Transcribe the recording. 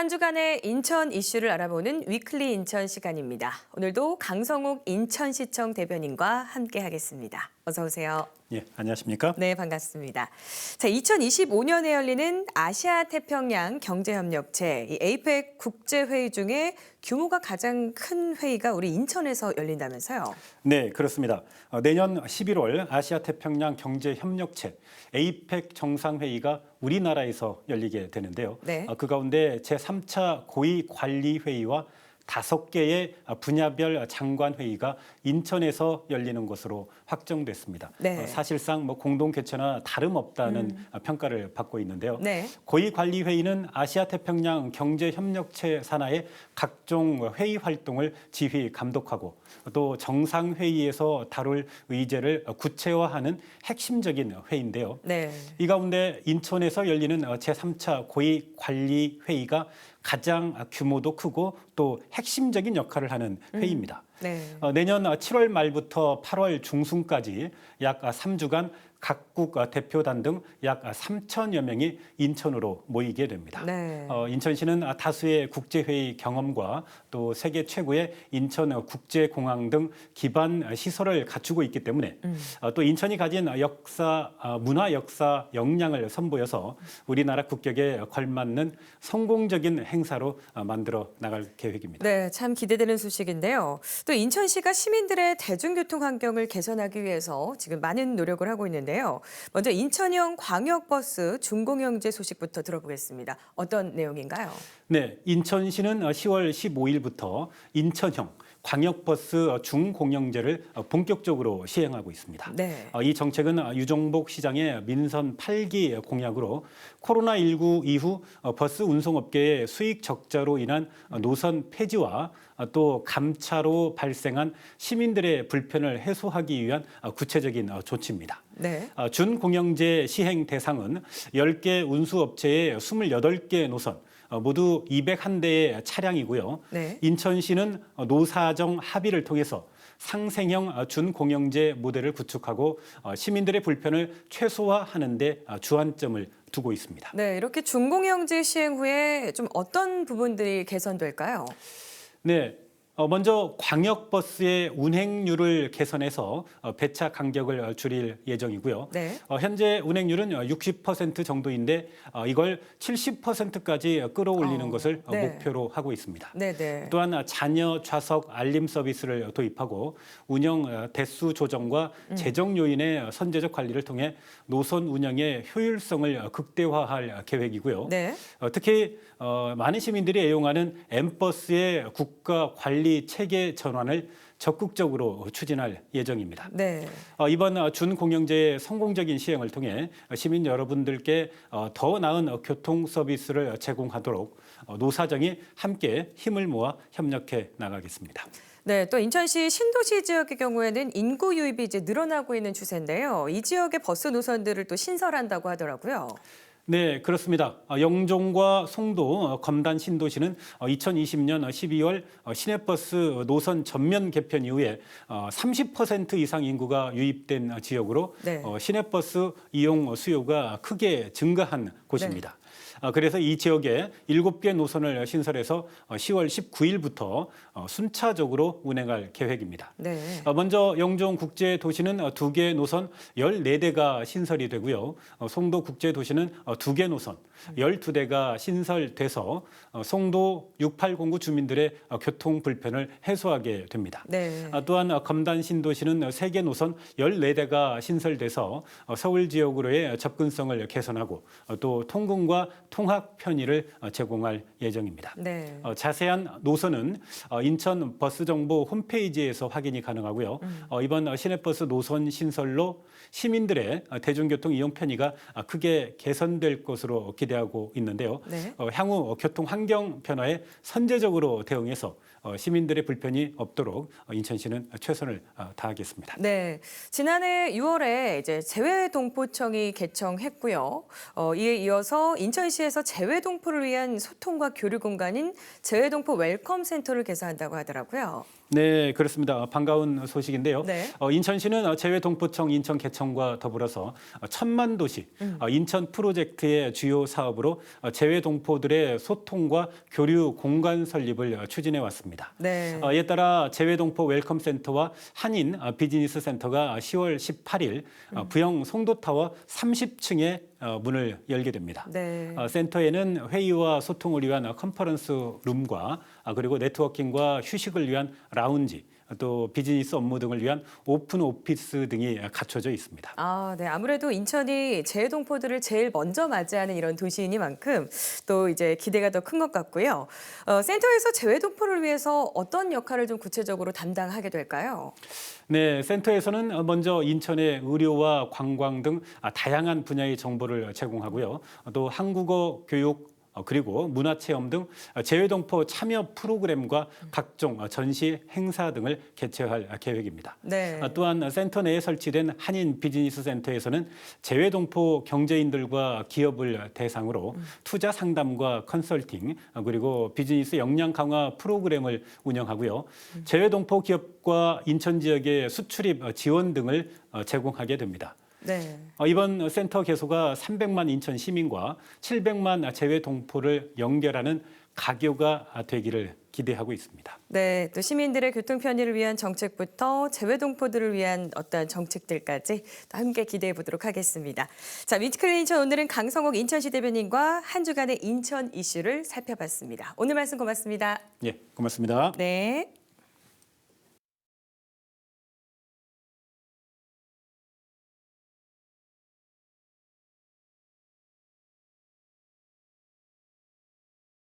한 주간의 인천 이슈를 알아보는 위클리 인천 시간입니다. 오늘도 강성욱 인천시청 대변인과 함께하겠습니다. 어서 오세요. 예, 안녕하십니까? 네, 반갑습니다. 자, 2025년에 열리는 아시아 태평양 경제협력체 이 APEC 국제 회의 중에 규모가 가장 큰 회의가 우리 인천에서 열린다면서요? 네, 그렇습니다. 어, 내년 11월 아시아 태평양 경제 협력체 APEC 정상 회의가 우리나라에서 열리게 되는데요. 네. 어, 그 가운데 제3차 고위 관리 회의와 다섯 개의 분야별 장관 회의가 인천에서 열리는 것으로 확정됐습니다. 네. 어, 사실상 뭐 공동 개최나 다름없다는 평가를 받고 있는데요. 네. 고위 관리 회의는 아시아 태평양 경제 협력체 산하의 각종 회의 활동을 지휘 감독하고 또 정상 회의에서 다룰 의제를 구체화하는 핵심적인 회의인데요. 네. 이 가운데 인천에서 열리는 제3차 고위 관리 회의가 가장 규모도 크고 또 핵심적인 역할을 하는 회의입니다. 네. 어, 내년 7월 말부터 8월 중순까지 약 3주간 각국 대표단 등 약 3천여 명이 인천으로 모이게 됩니다. 네. 어, 인천시는 다수의 국제회의 경험과 또 세계 최고의 인천 국제공항 등 기반 시설을 갖추고 있기 때문에 어, 또 인천이 가진 역사, 어, 문화 역사 역량을 선보여서 우리나라 국격에 걸맞는 성공적인 행사로 어, 만들어 나갈 계획입니다. 네, 참 기대되는 소식인데요. 또 인천시가 시민들의 대중교통 환경을 개선하기 위해서 지금 많은 노력을 하고 있는데 요. 먼저 인천형 광역버스 준공영제 소식부터 들어보겠습니다. 어떤 내용인가요? 네, 인천시는 10월 15일부터 인천형 광역버스 중공영제를 본격적으로 시행하고 있습니다. 네. 어, 이 정책은 유정복 시장의 민선 8기 공약으로 코로나19 이후 어, 버스 운송업계의 수익 적자로 인한 노선 폐지와 어, 또 감차로 발생한 시민들의 불편을 해소하기 위한 어, 구체적인 어, 조치입니다. 네. 어, 준공영제 시행 대상은 10개 운수업체의 28개 노선 어, 모두 201대의 차량이고요. 네. 인천시는 어, 노사정 합의를 통해서 상생형 어, 준공영제 모델을 구축하고 어, 시민들의 불편을 최소화하는 데 어, 주안점을 두고 있습니다. 네, 이렇게 준공영제 시행 후에 좀 어떤 부분들이 개선될까요? 네. 어, 먼저 광역버스의 운행률을 개선해서 어, 배차 간격을 어, 줄일 예정이고요. 네. 어, 현재 운행률은 60% 정도인데 어, 이걸 70%까지 끌어올리는 어, 것을 어, 네. 목표로 하고 있습니다. 네, 네. 또한 자녀 좌석 알림 서비스를 도입하고 운영 어, 대수 조정과 음. 재정 요인의 선제적 관리를 통해 노선 운영의 효율성을 어, 극대화할 계획이고요. 네. 어, 특히 어, 많은 시민들이 애용하는 엠버스의 국가 관리 체계 전환을 적극적으로 추진할 예정입니다. 네. 어, 이번 어, 준공영제의 성공적인 시행을 통해 시민 여러분들께 어, 더 나은 어, 교통 서비스를 제공하도록 어, 노사정이 함께 힘을 모아 협력해 나가겠습니다. 네, 또 인천시 신도시 지역의 경우에는 인구 유입이 이제 늘어나고 있는 추세인데요. 이 지역의 버스 노선들을 또 신설한다고 하더라고요. 네, 그렇습니다. 어, 영종과 송도 어, 검단 신도시는 어, 2020년 12월 어, 시내버스 노선 전면 개편 이후에 어, 30% 이상 인구가 유입된 어, 지역으로 네. 어, 시내버스 이용 수요가 크게 증가한 곳입니다. 어, 그래서 이 지역에 7개 노선을 신설해서 어, 10월 19일부터 어, 순차적으로 운행할 계획입니다. 네. 어, 먼저 영종 국제 도시는 어, 두개 노선 14대가 신설이 되고요. 어, 송도 국제 도시는 어, 두개 노선 12대가 신설돼서 어, 송도 6809 주민들의 어, 교통 불편을 해소하게 됩니다. 네. 아, 또한 어, 검단 신도시는 세개 노선 14대가 신설돼서 어, 서울 지역으로의 접근성을 개선하고 어, 또 통근과 통학 편의를 어, 제공할 예정입니다. 네. 어, 자세한 노선은 어, 인천 버스 정보 홈페이지에서 확인이 가능하고요. 어, 이번 어, 시내버스 노선 신설로 시민들의 어, 대중교통 이용 편의가 아, 크게 개선될 것으로 기대하고 있는데요. 네. 어, 향후 교통 환경 변화에 선제적으로 대응해서 어, 시민들의 불편이 없도록 어, 인천시는 최선을 어, 다하겠습니다. 네, 지난해 6월에 이제 재외동포청이 개청했고요. 어, 이에 이어서 인천시에서 재외동포를 위한 소통과 교류 공간인 재외동포 웰컴 센터를 개설한다고 하더라고요. 네, 그렇습니다. 어, 반가운 소식인데요. 네. 어, 인천시는 어, 재외동포청 인천 개청과 더불어서 어, 천만 도시 음. 어, 인천 프로젝트의 주요 사업으로 어, 재외동포들의 소통과 교류 공간 설립을 어, 추진해 왔습니다. 네. 어, 이에 따라 재외동포 웰컴센터와 한인 어, 비즈니스 센터가 10월 18일 음. 어, 부영 송도타워 30층에 문을 열게 됩니다. 네. 어, 센터에는 회의와 소통을 위한 어, 컨퍼런스 룸과 아, 그리고 네트워킹과 휴식을 위한 라운지 또 비즈니스 업무 등을 위한 오픈 오피스 등이 갖춰져 있습니다. 아, 네. 아무래도 인천이 재외동포들을 제일 먼저 맞이하는 이런 도시이니만큼 또 이제 기대가 더 큰 것 같고요. 어, 센터에서 재외동포를 위해서 어떤 역할을 좀 구체적으로 담당하게 될까요? 네, 센터에서는 먼저 인천의 의료와 관광 등 아, 다양한 분야의 정보를 제공하고요. 또 한국어 교육 어, 그리고 문화체험 등 재외동포 참여 프로그램과 각종 전시 행사 등을 개최할 계획입니다. 네. 아, 또한 센터 내에 설치된 한인 비즈니스 센터에서는 재외동포 경제인들과 기업을 대상으로 투자 상담과 컨설팅 아, 그리고 비즈니스 역량 강화 프로그램을 운영하고요. 재외동포 기업과 인천 지역의 수출입 어, 지원 등을 어, 제공하게 됩니다. 네. 어, 이번 센터 개소가 300만 인천 시민과 700만 재외 동포를 연결하는 가교가 되기를 기대하고 있습니다. 네, 또 시민들의 교통 편의를 위한 정책부터 재외 동포들을 위한 어떠한 정책들까지 또 함께 기대해 보도록 하겠습니다. 자, 위치클린 인천 오늘은 강성옥 인천시 대변인과 한 주간의 인천 이슈를 살펴봤습니다. 오늘 말씀 고맙습니다. 예, 고맙습니다. 네.